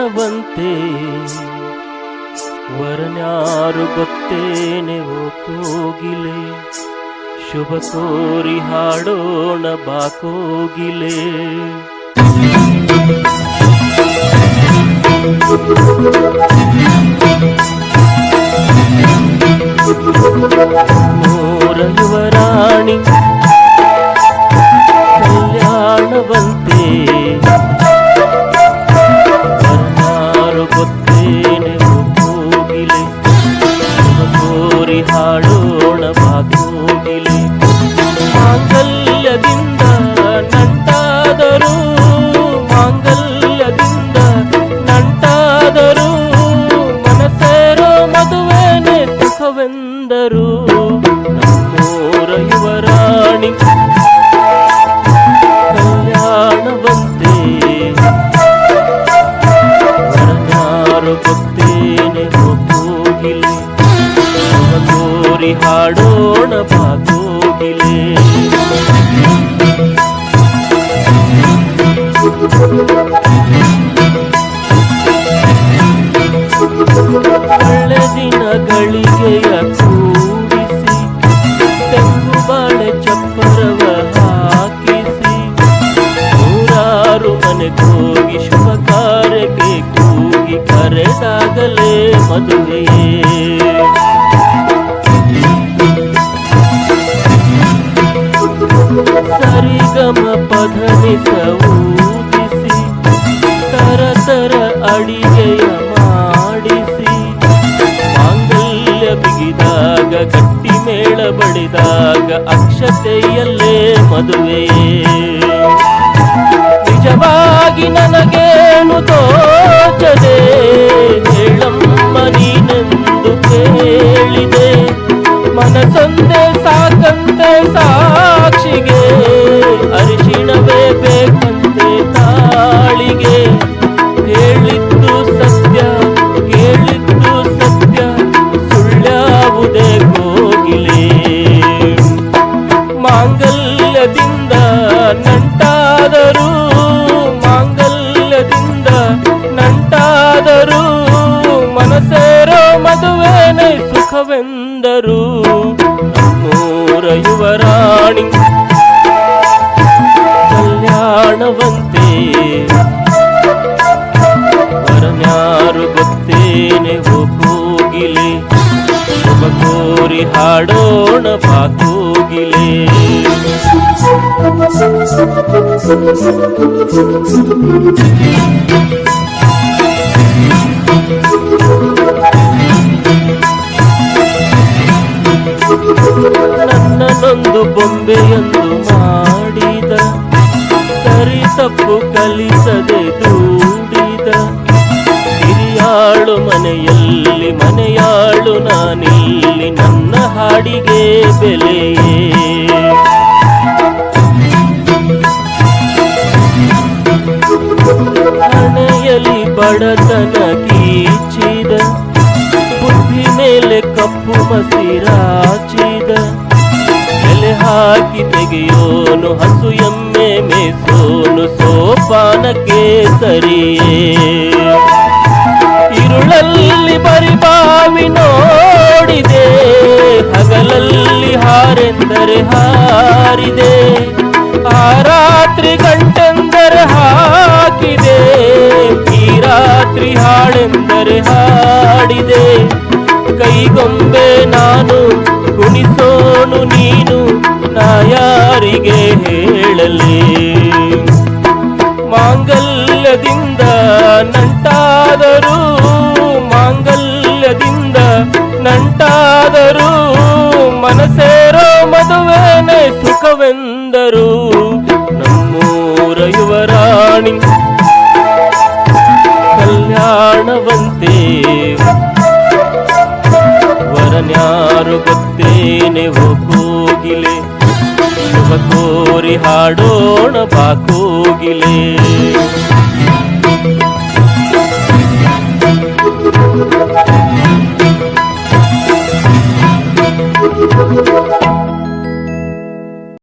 ಕಲ್ಯಾಣವಂತೆ ವರನ್ಯಾರು ಗೊತ್ತೇನೆ ಓ ಕೋಗಿಲೆ ಶುಭ ಕೋರಿ ಹಾಡೋಣ ಬಾ ಕೋಗಿಲೆ. ಮೂರ ಯುವರಾಣಿ ಸುಖವೆಂದರು ಒಳ್ಳೆ ದಿನಗಳಿಗೆಯ ಕೂಡಿಸಿ ತೆಂಗು ಬಾಳೆ ಚಪ್ಪರವ ಹಾಕಿಸಿ ನೂರಾರು ಮನೆಗೋಗಿ ಶುಭ ಕಾರ್ಯಕ್ಕೆ ಕೂಗಿ ಕರೆದಾಗಲೇ ಮದುವೆಯೇ ಸರಿಗಮ ಪಧನಿಸ ಬಿಗಿದಾಗ ಗಟ್ಟಿ ಮೇಳ ಬಡಿದಾಗ ಅಕ್ಷತೆಯಲ್ಲೇ ಮದುವೆ. ನಿಜವಾಗಿ ನನಗೇನು ತೋಚದೆ, ಹೇಳಮ್ಮ ನೀನೆಂದು ಕೇಳಿದೆ. ಮನಸೊಂದೆ ಸಾಕಂತೆ ಸಾಕ್ಷಿಗೆ ಮದುವೆನೆ ಸುಖವೆಂದರು. ನಮ್ಮೂರ ಯುವರಾಣಿ ಕಲ್ಯಾಣವಂತೆ. ವರನ್ಯಾರು ಗೊತ್ತೇನೆ ಹೋಗೋಗಿಲೆ ಕೋರಿ ಹಾಡೋಣ ಬಾ ಕೋಗಿಲೆ. ನನ್ನನೊಂದು ಸರಿ ತಪ್ಪು ಕಲಿಸದೆ ದೂಡಿದ ಹಿರಿಯಾಳು ಮನೆಯಲ್ಲಿ, ಮನೆಯಾಳು ನಾನಿಲ್ಲಿ, ನನ್ನ ಹಾಡಿಗೆ ಬೆಲೆಯೇ? ಮನೆಯಲ್ಲಿ ಬಡತನ ಕೀಚಿದ, ಬುದ್ಧಿ ಮೇಲೆ ಕಪ್ಪು ಮಸಿರಾಚಿದ ಎಲೆ ಹಾಕಿ ತೆಗೆಯೋನು ಹಸು ಎಮ್ಮೆ ನೇಮಿಸೋನು ಸೋಪಾನ ಕೇಸರಿ. ಇರುಳಲ್ಲಿ ಪರಿಭಾವಿ ನೋಡಿದೆ, ಹಗಲಲ್ಲಿ ಹಾರೆಂದರೆ ಹಾರಿದೆ. ಆ ರಾತ್ರಿ ಗಂಟೆಂದರೆ ಹಾಕಿದೆ, ಈ ರಾತ್ರಿ ಹಾಳೆಂದರೆ ಹಾಡಿದೆ. ಕೈಗೊಂಬೆ ನಾನು ಕುಣಿಸೋನು ನೀನು ಮಾಂಗಲ್ಯದಿಂದ ನಂಟಾದರೂ ಮಾಂಗಲ್ಯದಿಂದ ನಂಟಾದರೂ ಮನಸೇರೋ ಮದುವೆನೆ ಸುಖವೆಂದರು ನಮ್ಮೂರ ಯುವರಾಣಿ ಕಲ್ಯಾಣವಂತೆ ವರನ್ಯಾರು ಗೊತ್ತೇನೆ ಹೋಗಿಲೆ ಕೋರಿ ಹಾಡೋಣ ಬಾ